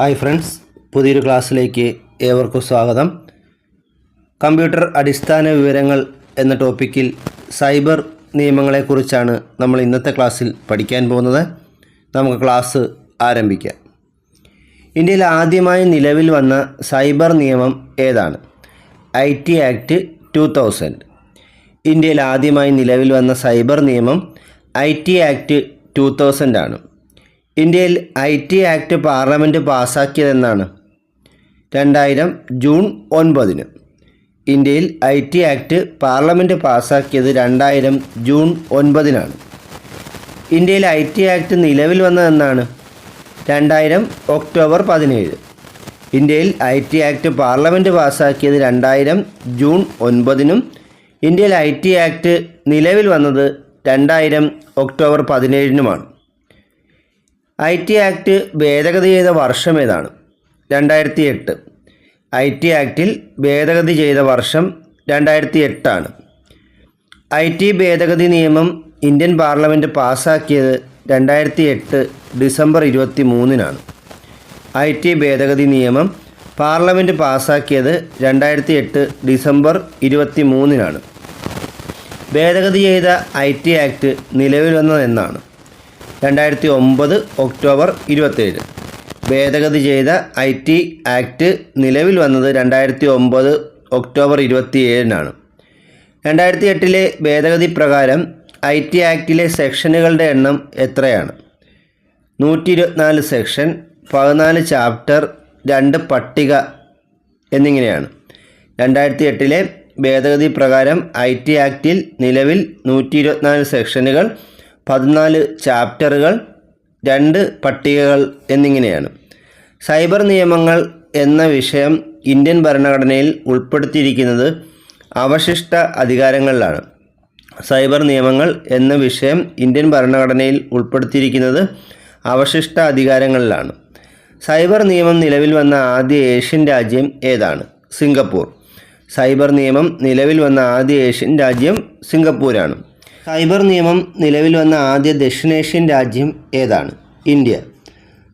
Hi friends പുതിയൊരു ക്ലാസ്സിലേക്ക് ഏവർക്കും സ്വാഗതം. കമ്പ്യൂട്ടർ അടിസ്ഥാന വിവരങ്ങൾ എന്ന ടോപ്പിക്കിൽ സൈബർ നിയമങ്ങളെക്കുറിച്ചാണ് നമ്മൾ ഇന്നത്തെ ക്ലാസ്സിൽ പഠിക്കാൻ പോകുന്നത്. നമുക്ക് ക്ലാസ് ആരംഭിക്കാം. ഇന്ത്യയിൽ ആദ്യമായി നിലവിൽ വന്ന സൈബർ നിയമം ഏതാണ്? I T act two thousand. ഇന്ത്യയിൽ ആദ്യമായി നിലവിൽ വന്ന സൈബർ നിയമം I T act two thousand ആണ്. ഇന്ത്യയിൽ ഐ ടി ആക്ട് പാർലമെന്റ് പാസ്സാക്കിയതെന്നാണ് രണ്ടായിരം ജൂൺ ഒൻപതിന് ഇന്ത്യയിൽ ഐ ടി ആക്ട് പാർലമെന്റ് പാസ്സാക്കിയത് രണ്ടായിരം ജൂൺ ഒൻപതിനാണ്. ഇന്ത്യയിൽ ഐ ടി ആക്ട് നിലവിൽ വന്നതെന്നാണ്. രണ്ടായിരം ഒക്ടോബർ പതിനേഴ് ഇന്ത്യയിൽ ഐ ടി ആക്ട് പാർലമെന്റ് പാസ്സാക്കിയത് രണ്ടായിരം ജൂൺ ഒൻപതിനും ഇന്ത്യയിൽ ഐ ടി ആക്ട് നിലവിൽ വന്നത് രണ്ടായിരം ഒക്ടോബർ പതിനേഴിനുമാണ്. ഐ ടി ആക്ട് ഭേദഗതി ചെയ്ത വർഷം ഏതാണ്? രണ്ടായിരത്തി എട്ട് ഐ ടി ആക്ടിൽ ഭേദഗതി ചെയ്ത വർഷം രണ്ടായിരത്തി എട്ടാണ് ഐ ടി ഭേദഗതി നിയമം ഇന്ത്യൻ പാർലമെന്റ് പാസ്സാക്കിയത് രണ്ടായിരത്തി എട്ട് ഡിസംബർ ഇരുപത്തി മൂന്നിനാണ് ഐ ടി ഭേദഗതി നിയമം പാർലമെന്റ് പാസ്സാക്കിയത് രണ്ടായിരത്തി എട്ട് ഡിസംബർ ഇരുപത്തി മൂന്നിനാണ് ഭേദഗതി ചെയ്ത ഐ ടി ആക്ട് നിലവിൽ വന്നതെന്നാണ്. രണ്ടായിരത്തി ഒമ്പത് ഒക്ടോബർ ഇരുപത്തേഴ് ഭേദഗതി ചെയ്ത ഐ ടി ആക്ട് നിലവിൽ വന്നത് രണ്ടായിരത്തി ഒമ്പത് ഒക്ടോബർ ഇരുപത്തിയേഴിനാണ്. രണ്ടായിരത്തി എട്ടിലെ ഭേദഗതി പ്രകാരം ഐ ടി ആക്ടിലെ സെക്ഷനുകളുടെ എണ്ണം എത്രയാണ്? നൂറ്റി ഇരുപത്തിനാല് സെക്ഷൻ പതിനാല് ചാപ്റ്റർ രണ്ട് പട്ടിക എന്നിങ്ങനെയാണ്. രണ്ടായിരത്തി എട്ടിലെ ഭേദഗതി പ്രകാരം ഐ ടി ആക്ടിൽ നിലവിൽ നൂറ്റി ഇരുപത്തിനാല് സെക്ഷനുകൾ പതിനാല് ചാപ്റ്ററുകൾ രണ്ട് പട്ടികകൾ എന്നിങ്ങനെയാണ്. സൈബർ നിയമങ്ങൾ എന്ന വിഷയം ഇന്ത്യൻ ഭരണഘടനയിൽ ഉൾപ്പെടുത്തിയിരിക്കുന്നത് അവശിഷ്ട അധികാരങ്ങളിലാണ്. സൈബർ നിയമങ്ങൾ എന്ന വിഷയം ഇന്ത്യൻ ഭരണഘടനയിൽ ഉൾപ്പെടുത്തിയിരിക്കുന്നത് അവശിഷ്ട അധികാരങ്ങളിലാണ്. സൈബർ നിയമം നിലവിൽ വന്ന ആദ്യ ഏഷ്യൻ രാജ്യം ഏതാണ്? സിംഗപ്പൂർ. സൈബർ നിയമം നിലവിൽ വന്ന ആദ്യ ഏഷ്യൻ രാജ്യം സിംഗപ്പൂരാണ്. സൈബർ നിയമം നിലവിൽ വന്ന ആദ്യ ദക്ഷിണേഷ്യൻ രാജ്യം ഏതാണ്? ഇന്ത്യ.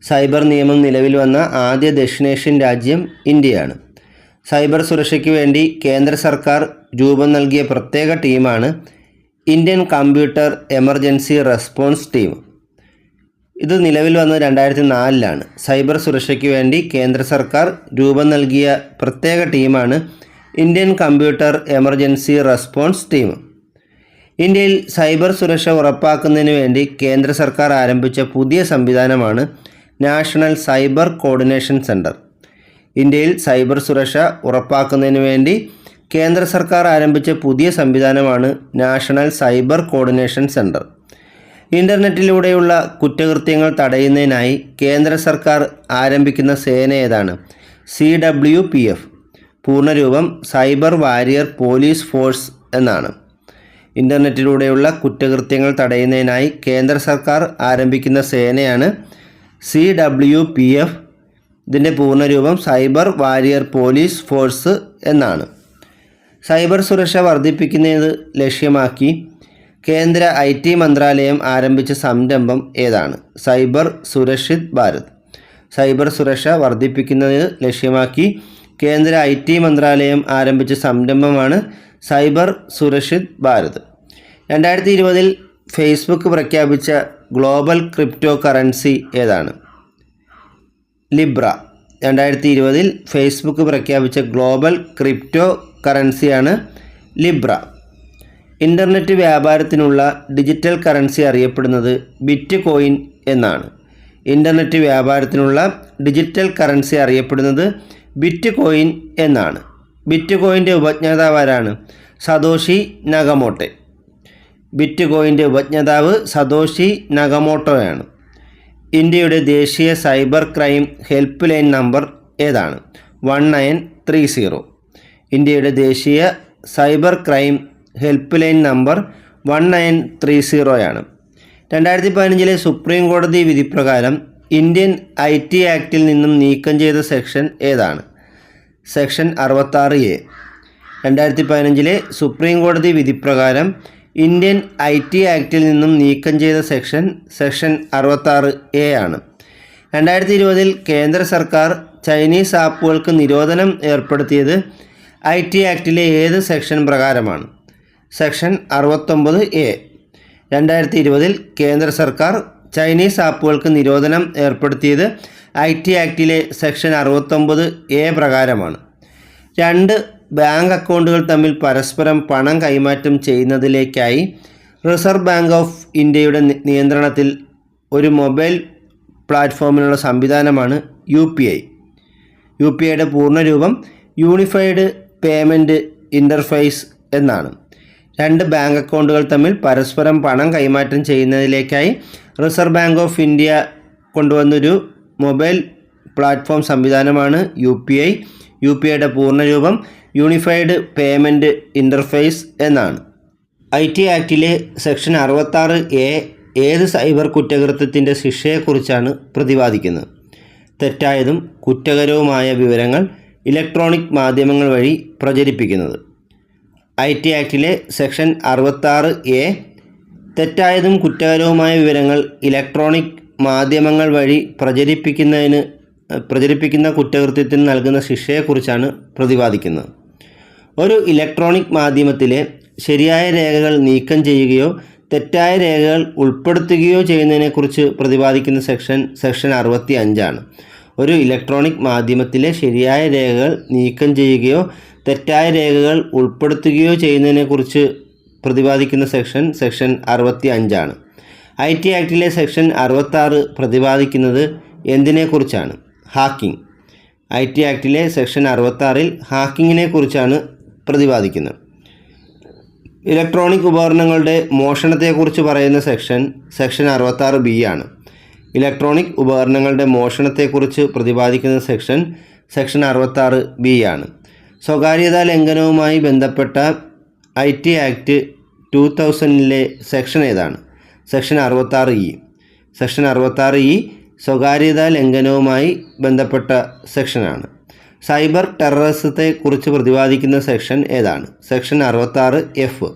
സൈബർ നിയമം നിലവിൽ വന്ന ആദ്യ ദക്ഷിണേഷ്യൻ രാജ്യം ഇന്ത്യയാണ്. സൈബർ സുരക്ഷയ്ക്ക് വേണ്ടി കേന്ദ്ര സർക്കാർ രൂപം നൽകിയ പ്രത്യേക ടീമാണ് Indian computer emergency response team. ഇത് നിലവിൽ വന്നത് രണ്ടായിരത്തി നാലിലാണ് സൈബർ സുരക്ഷയ്ക്ക് വേണ്ടി കേന്ദ്ര സർക്കാർ രൂപം നൽകിയ പ്രത്യേക ടീമാണ് Indian computer emergency response team. ഇന്ത്യയിൽ സൈബർ സുരക്ഷ ഉറപ്പാക്കുന്നതിന് വേണ്ടി കേന്ദ്ര സർക്കാർ ആരംഭിച്ച പുതിയ സംവിധാനമാണ് നാഷണൽ സൈബർ കോർഡിനേഷൻ സെന്റർ ഇന്ത്യയിൽ സൈബർ സുരക്ഷ ഉറപ്പാക്കുന്നതിന് വേണ്ടി കേന്ദ്ര സർക്കാർ ആരംഭിച്ച പുതിയ സംവിധാനമാണ് നാഷണൽ സൈബർ കോർഡിനേഷൻ സെന്റർ ഇന്റർനെറ്റിലൂടെയുള്ള കുറ്റകൃത്യങ്ങൾ തടയുന്നതിനായി കേന്ദ്ര സർക്കാർ ആരംഭിക്കുന്ന സേന ഏതാണ്? C W P F. പൂർണരൂപം cyber warrior police force എന്നാണ്. ഇന്റർനെറ്റിലൂടെയുള്ള കുറ്റകൃത്യങ്ങൾ തടയുന്നതിനായി കേന്ദ്ര സർക്കാർ ആരംഭിക്കുന്ന സേനയാണ് സി ഡബ്ല്യു പി എഫ്. ഇതിന്റെ പൂർണരൂപം സൈബർ വാരിയർ പോലീസ് ഫോഴ്സ് എന്നാണ്. സൈബർ സുരക്ഷ വർദ്ധിപ്പിക്കുന്നത് ലക്ഷ്യമാക്കി കേന്ദ്ര ഐ ടി മന്ത്രാലയം ആരംഭിച്ച സംരംഭം ഏതാണ്? സൈബർ സുരക്ഷിത് ഭാരത്. സൈബർ സുരക്ഷ വർദ്ധിപ്പിക്കുന്നത് ലക്ഷ്യമാക്കി കേന്ദ്ര ഐ ടി മന്ത്രാലയം ആരംഭിച്ച സംരംഭമാണ് സൈബർ സുരക്ഷിത് ഭാരത്. രണ്ടായിരത്തി ഇരുപതിൽ ഫേസ്ബുക്ക് പ്രഖ്യാപിച്ച ഗ്ലോബൽ ക്രിപ്റ്റോ കറൻസി ഏതാണ്? ലിബ്ര രണ്ടായിരത്തി ഇരുപതിൽ ഫേസ്ബുക്ക് പ്രഖ്യാപിച്ച ഗ്ലോബൽ ക്രിപ്റ്റോ കറൻസിയാണ് ലിബ്ര ഇന്റർനെറ്റ് വ്യാപാരത്തിനുള്ള ഡിജിറ്റൽ കറൻസി അറിയപ്പെടുന്നത് ബിറ്റ് കോയിൻ എന്നാണ്. ഇന്റർനെറ്റ് വ്യാപാരത്തിനുള്ള ഡിജിറ്റൽ കറൻസി അറിയപ്പെടുന്നത് ബിറ്റ് കോയിൻ എന്നാണ് ബിറ്റ് കോയിന്റെ ഉപജ്ഞാതാവാരാണ് സതോഷി നഗമോട്ടെ. ബിറ്റ് കോയിന്റെ ഉപജ്ഞതാവ് സതോഷി നഗമോട്ടോയാണ്. ഇന്ത്യയുടെ ദേശീയ cyber crime helpline number ഏതാണ്? One nine three zero. ഇന്ത്യയുടെ ദേശീയ cyber crime helpline number one nine three സീറോയാണ്. രണ്ടായിരത്തി പതിനഞ്ചിലെ സുപ്രീം കോടതി വിധിപ്രകാരം ഇന്ത്യൻ ഐ ടി ആക്ടിൽ നിന്നും നീക്കം ചെയ്ത സെക്ഷൻ ഏതാണ്? സെക്ഷൻ അറുപത്താറ് എ. രണ്ടായിരത്തി പതിനഞ്ചിലെ സുപ്രീം കോടതി വിധി പ്രകാരം ഇന്ത്യൻ ഐ ടി ആക്ടിൽ നിന്നും നീക്കം ചെയ്ത സെക്ഷൻ സെക്ഷൻ അറുപത്താറ് എ ആണ്. രണ്ടായിരത്തി ഇരുപതിൽ കേന്ദ്ര സർക്കാർ ചൈനീസ് ആപ്പുകൾക്ക് നിരോധനം ഏർപ്പെടുത്തിയത് ഐ ടി ആക്ടിലെ ഏത് സെക്ഷൻ പ്രകാരമാണ്? സെക്ഷൻ അറുപത്തൊമ്പത് എ. രണ്ടായിരത്തി ഇരുപതിൽ കേന്ദ്ര സർക്കാർ ചൈനീസ് ആപ്പുകൾക്ക് നിരോധനം ഏർപ്പെടുത്തിയത് ഐ ടി ആക്ടിലെ സെക്ഷൻ അറുപത്തൊമ്പത് എ പ്രകാരമാണ്. രണ്ട് ബാങ്ക് അക്കൗണ്ടുകൾ തമ്മിൽ പരസ്പരം പണം കൈമാറ്റം ചെയ്യുന്നതിലേക്കായി റിസർവ് ബാങ്ക് ഓഫ് ഇന്ത്യയുടെ നിയന്ത്രണത്തിൽ ഒരു മൊബൈൽ പ്ലാറ്റ്ഫോമിനുള്ള സംവിധാനമാണ് U P I. U P ഐയുടെ പൂർണരൂപം യൂണിഫൈഡ് പേയ്മെന്റ് ഇന്റർഫേസ് എന്നാണ്. രണ്ട് ബാങ്ക് അക്കൗണ്ടുകൾ തമ്മിൽ പരസ്പരം പണം കൈമാറ്റം ചെയ്യുന്നതിലേക്കായി റിസർവ് ബാങ്ക് ഓഫ് ഇന്ത്യ കൊണ്ടുവന്നൊരു മൊബൈൽ പ്ലാറ്റ്ഫോം സംവിധാനമാണ് U P I. U P ഐയുടെ പൂർണരൂപം യൂണിഫൈഡ് പേയ്മെന്റ് ഇന്റർഫേസ് എന്നാണ്. ഐ ടി ആക്ടിലെ സെക്ഷൻ അറുപത്താറ് എ ഏത് സൈബർ കുറ്റകൃത്യത്തിന്റെ ശിക്ഷയെക്കുറിച്ചാണ് പ്രതിപാദിക്കുന്നത്? തെറ്റായതും കുറ്റകരവുമായ വിവരങ്ങൾ ഇലക്ട്രോണിക് മാധ്യമങ്ങൾ വഴി പ്രചരിപ്പിക്കുന്നത്. ഐ ടി ആക്ടിലെ സെക്ഷൻ അറുപത്താറ് എ തെറ്റായതും കുറ്റകരവുമായ വിവരങ്ങൾ ഇലക്ട്രോണിക് മാധ്യമങ്ങൾ വഴി പ്രചരിപ്പിക്കുന്നതിന് പ്രചരിപ്പിക്കുന്ന കുറ്റകൃത്യത്തിന് നൽകുന്ന ശിക്ഷയെക്കുറിച്ചാണ് പ്രതിപാദിക്കുന്നത്. ഒരു ഇലക്ട്രോണിക് മാധ്യമത്തിലെ ശരിയായ രേഖകൾ നീക്കം ചെയ്യുകയോ തെറ്റായ രേഖകൾ ഉൾപ്പെടുത്തുകയോ ചെയ്യുന്നതിനെക്കുറിച്ച് പ്രതിപാദിക്കുന്ന സെക്ഷൻ സെക്ഷൻ അറുപത്തി അഞ്ചാണ് ഒരു ഇലക്ട്രോണിക് മാധ്യമത്തിലെ ശരിയായ രേഖകൾ നീക്കം ചെയ്യുകയോ തെറ്റായ രേഖകൾ ഉൾപ്പെടുത്തുകയോ ചെയ്യുന്നതിനെക്കുറിച്ച് പ്രതിപാദിക്കുന്ന സെക്ഷൻ സെക്ഷൻ അറുപത്തി അഞ്ചാണ് ഐ ടി ആക്ടിലെ സെക്ഷൻ അറുപത്താറ് പ്രതിപാദിക്കുന്നത് എന്തിനെക്കുറിച്ചാണ്? ഹാക്കിംഗ്. ഐ ടി ആക്ടിലെ സെക്ഷൻ അറുപത്താറിൽ ഹാക്കിങ്ങിനെ കുറിച്ചാണ് പ്രതിപാദിക്കുന്നത് ഇലക്ട്രോണിക് ഉപകരണങ്ങളുടെ മോഷണത്തെക്കുറിച്ച് പറയുന്ന സെക്ഷൻ സെക്ഷൻ അറുപത്താറ് ബി ആണ്. ഇലക്ട്രോണിക് ഉപകരണങ്ങളുടെ മോഷണത്തെക്കുറിച്ച് പ്രതിപാദിക്കുന്ന സെക്ഷൻ സെക്ഷൻ അറുപത്താറ് ബി ആണ്. സ്വകാര്യതാ ലംഘനവുമായി ബന്ധപ്പെട്ട ഐ ടി ആക്ട് ടു തൗസൻഡിലെ സെക്ഷൻ ഏതാണ്? സെക്ഷൻ അറുപത്താറ് ഇ. സെക്ഷൻ അറുപത്താറ് ഇ സ്വകാര്യതാ ലംഘനവുമായി ബന്ധപ്പെട്ട സെക്ഷനാണ്. സൈബർ ടെററിസത്തെ കുറിച്ച് പ്രതിപാദിക്കുന്ന സെക്ഷൻ ഏതാണ്? സെക്ഷൻ അറുപത്താറ് എഫ്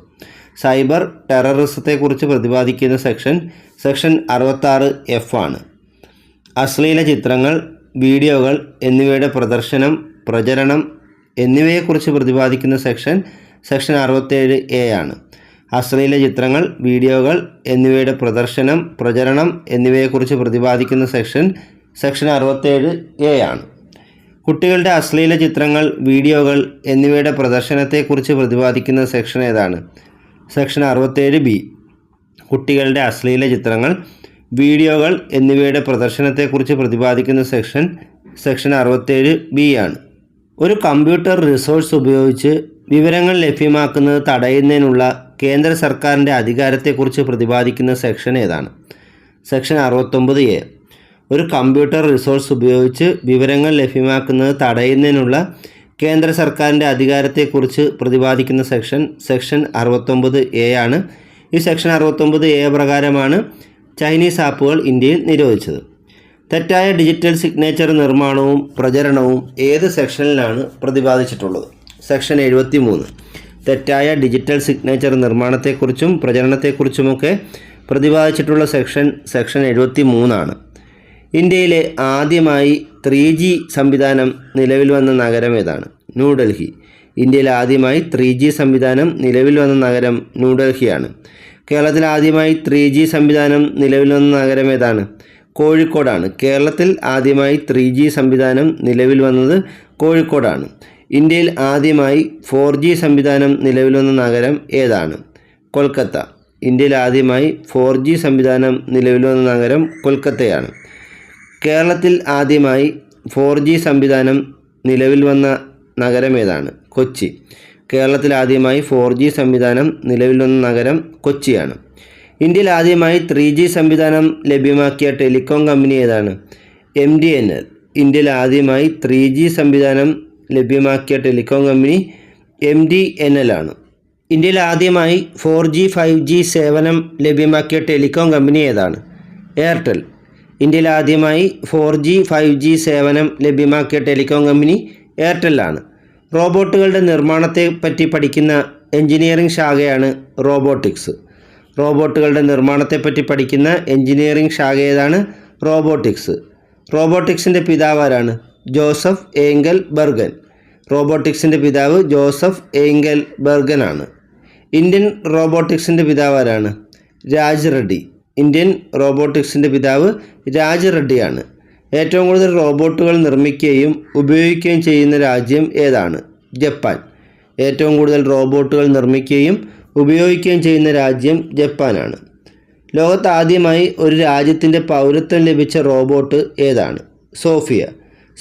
സൈബർ ടെററിസത്തെക്കുറിച്ച് പ്രതിപാദിക്കുന്ന സെക്ഷൻ സെക്ഷൻ അറുപത്താറ് എഫ് ആണ്. അശ്ലീല ചിത്രങ്ങൾ വീഡിയോകൾ എന്നിവയുടെ പ്രദർശനം പ്രചരണം എന്നിവയെക്കുറിച്ച് പ്രതിപാദിക്കുന്ന സെക്ഷൻ സെക്ഷൻ അറുപത്തേഴ് എ ആണ്. അശ്ലീല ചിത്രങ്ങൾ വീഡിയോകൾ എന്നിവയുടെ പ്രദർശനം പ്രചരണം എന്നിവയെക്കുറിച്ച് പ്രതിപാദിക്കുന്ന സെക്ഷൻ സെക്ഷൻ അറുപത്തേഴ് എ ആണ്. കുട്ടികളുടെ അശ്ലീല ചിത്രങ്ങൾ വീഡിയോകൾ എന്നിവയുടെ പ്രദർശനത്തെക്കുറിച്ച് പ്രതിപാദിക്കുന്ന സെക്ഷൻ ഏതാണ്? സെക്ഷൻ അറുപത്തേഴ് ബി. കുട്ടികളുടെ അശ്ലീല ചിത്രങ്ങൾ വീഡിയോകൾ എന്നിവയുടെ പ്രദർശനത്തെക്കുറിച്ച് പ്രതിപാദിക്കുന്ന സെക്ഷൻ സെക്ഷൻ അറുപത്തേഴ് ബി ആണ്. ഒരു കമ്പ്യൂട്ടർ റിസോഴ്സ് ഉപയോഗിച്ച് വിവരങ്ങൾ ലഭ്യമാക്കുന്നത് തടയുന്നതിനുള്ള കേന്ദ്ര സർക്കാരിന്റെ അധികാരത്തെക്കുറിച്ച് പ്രതിപാദിക്കുന്ന സെക്ഷൻ ഏതാണ്? സെക്ഷൻ അറുപത്തൊമ്പത് എ. ഒരു കമ്പ്യൂട്ടർ റിസോഴ്സ് ഉപയോഗിച്ച് വിവരങ്ങൾ ലഭ്യമാക്കുന്നത് തടയുന്നതിനുള്ള കേന്ദ്ര സർക്കാരിന്റെ അധികാരത്തെക്കുറിച്ച് പ്രതിപാദിക്കുന്ന സെക്ഷൻ സെക്ഷൻ അറുപത്തൊമ്പത് എ ആണ്. ഈ സെക്ഷൻ അറുപത്തൊമ്പത് എ പ്രകാരമാണ് ചൈനീസ് ആപ്പുകൾ ഇന്ത്യയിൽ നിരോധിച്ചത്. തെറ്റായ ഡിജിറ്റൽ സിഗ്നേച്ചർ നിർമ്മാണവും പ്രചരണവും ഏത് സെക്ഷനിലാണ് പ്രതിപാദിച്ചിട്ടുള്ളത്? സെക്ഷൻ എഴുപത്തി മൂന്ന് തെറ്റായ ഡിജിറ്റൽ സിഗ്നേച്ചർ നിർമ്മാണത്തെക്കുറിച്ചും പ്രചരണത്തെക്കുറിച്ചുമൊക്കെ പ്രതിപാദിച്ചിട്ടുള്ള സെക്ഷൻ സെക്ഷൻ എഴുപത്തി മൂന്നാണ് ഇന്ത്യയിലെ ആദ്യമായി ത്രീ ജി സംവിധാനം നിലവിൽ വന്ന നഗരം ഏതാണ്? ന്യൂഡൽഹി. ഇന്ത്യയിൽ ആദ്യമായി ത്രീ ജി സംവിധാനം നിലവിൽ വന്ന നഗരം ന്യൂഡൽഹിയാണ്. കേരളത്തിൽ ആദ്യമായി ത്രീ ജി സംവിധാനം നിലവിൽ വന്ന നഗരം ഏതാണ്? കോഴിക്കോടാണ്. കേരളത്തിൽ ആദ്യമായി ത്രീ ജി സംവിധാനം നിലവിൽ വന്നത് കോഴിക്കോടാണ്. ഇന്ത്യയിൽ ആദ്യമായി ഫോർ ജി സംവിധാനം നിലവിൽ വന്ന നഗരം ഏതാണ്? കൊൽക്കത്ത. ഇന്ത്യയിൽ ആദ്യമായി ഫോർ ജി സംവിധാനം നിലവിൽ വന്ന നഗരം കൊൽക്കത്തയാണ്. കേരളത്തിൽ ആദ്യമായി ഫോർ ജി സംവിധാനം നിലവിൽ വന്ന നഗരം ഏതാണ്? കൊച്ചി. കേരളത്തിൽ ആദ്യമായി ഫോർ ജി സംവിധാനം നിലവിൽ വന്ന നഗരം കൊച്ചിയാണ്. ഇന്ത്യയിൽ ആദ്യമായി ത്രീ ജി സംവിധാനം ലഭ്യമാക്കിയ ടെലികോം കമ്പനി ഏതാണ്? M T N L. ഇന്ത്യയിൽ ആദ്യമായി ത്രീ ജി സംവിധാനം ലഭ്യമാക്കിയ telecom company M D N L ആണ്. ഇന്ത്യയിൽ ആദ്യമായി ഫോർ ജി ഫൈവ് ജി സേവനം ലഭ്യമാക്കിയ ടെലികോം കമ്പനി ഏതാണ്? എയർടെൽ. ഇന്ത്യയിൽ ആദ്യമായി ഫോർ ജി ഫൈവ് ജി സേവനം ലഭ്യമാക്കിയ ടെലികോം കമ്പനി എയർടെല്ലാണ്. റോബോട്ടുകളുടെ നിർമ്മാണത്തെ പറ്റി പഠിക്കുന്ന എഞ്ചിനീയറിംഗ് ശാഖയാണ് റോബോട്ടിക്സ്. റോബോട്ടുകളുടെ നിർമ്മാണത്തെ പറ്റി പഠിക്കുന്ന എഞ്ചിനീയറിംഗ് ശാഖ ഏതാണ്? റോബോട്ടിക്സ്. റോബോട്ടിക്സിന്റെ പിതാവ് ആരാണ്? Joseph Engelberger. റോബോട്ടിക്സിന്റെ പിതാവ് ജോസഫ് ഏങ്കൽ ബർഗൻ ആണ് ഇന്ത്യൻ റോബോട്ടിക്സിന്റെ പിതാവ് ആരാണ്? രാജ് റെഡ്ഡി. ഇന്ത്യൻ റോബോട്ടിക്സിന്റെ പിതാവ് രാജ റെഡ്ഡിയാണ്. ഏറ്റവും കൂടുതൽ റോബോട്ടുകൾ നിർമ്മിക്കുകയും ഉപയോഗിക്കുകയും ചെയ്യുന്ന രാജ്യം ഏതാണ്? ജപ്പാൻ. ഏറ്റവും കൂടുതൽ റോബോട്ടുകൾ നിർമ്മിക്കുകയും ഉപയോഗിക്കുകയും ചെയ്യുന്ന രാജ്യം ജപ്പാനാണ്. ലോകത്ത് ആദ്യമായി ഒരു രാജ്യത്തിന്റെ പൗരത്വം ലഭിച്ച റോബോട്ട് ഏതാണ്? സോഫിയ.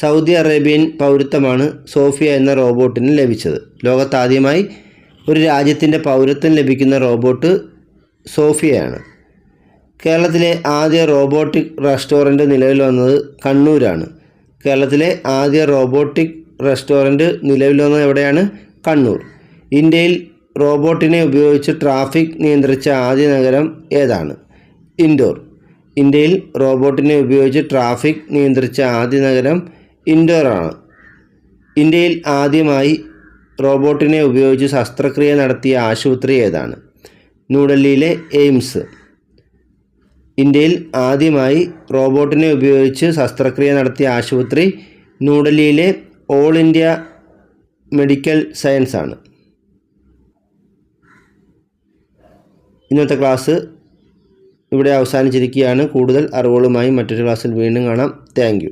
സൗദി അറേബ്യൻ പൗരത്വമാണ് സോഫിയ എന്ന റോബോട്ടിന് ലഭിച്ചത്. ലോകത്താദ്യമായി ഒരു രാജ്യത്തിന്റെ പൗരത്വം ലഭിക്കുന്ന റോബോട്ട് സോഫിയയാണ്. കേരളത്തിലെ ആദ്യ റോബോട്ടിക് റെസ്റ്റോറന്റ് നിലവിൽ വന്നത് കണ്ണൂരാണ്. കേരളത്തിലെ ആദ്യ റോബോട്ടിക് റെസ്റ്റോറന്റ് നിലവിൽ വന്നത് എവിടെയാണ്? കണ്ണൂർ. ഇന്ത്യയിൽ റോബോട്ടിനെ ഉപയോഗിച്ച് ട്രാഫിക് നിയന്ത്രിച്ച ആദ്യ നഗരം ഏതാണ്? ഇൻഡോർ. ഇന്ത്യയിൽ റോബോട്ടിനെ ഉപയോഗിച്ച് ട്രാഫിക് നിയന്ത്രിച്ച ആദ്യ നഗരം ഇൻഡോറാണ്. ഇന്ത്യയിൽ ആദ്യമായി റോബോട്ടിനെ ഉപയോഗിച്ച് ശസ്ത്രക്രിയ നടത്തിയ ആശുപത്രി ഏതാണ്? ന്യൂഡൽഹിയിലെ എയിംസ്. ഇന്ത്യയിൽ ആദ്യമായി റോബോട്ടിനെ ഉപയോഗിച്ച് ശസ്ത്രക്രിയ നടത്തിയ ആശുപത്രി ന്യൂഡൽഹിയിലെ ഓൾ ഇന്ത്യ മെഡിക്കൽ സയൻസ് ആണ്. ഇന്നത്തെ ക്ലാസ് ഇവിടെ അവസാനിച്ചിരിക്കുകയാണ്. കൂടുതൽ അറിവുകളുമായി മറ്റൊരു ക്ലാസ്സിൽ വീണ്ടും കാണാം. താങ്ക്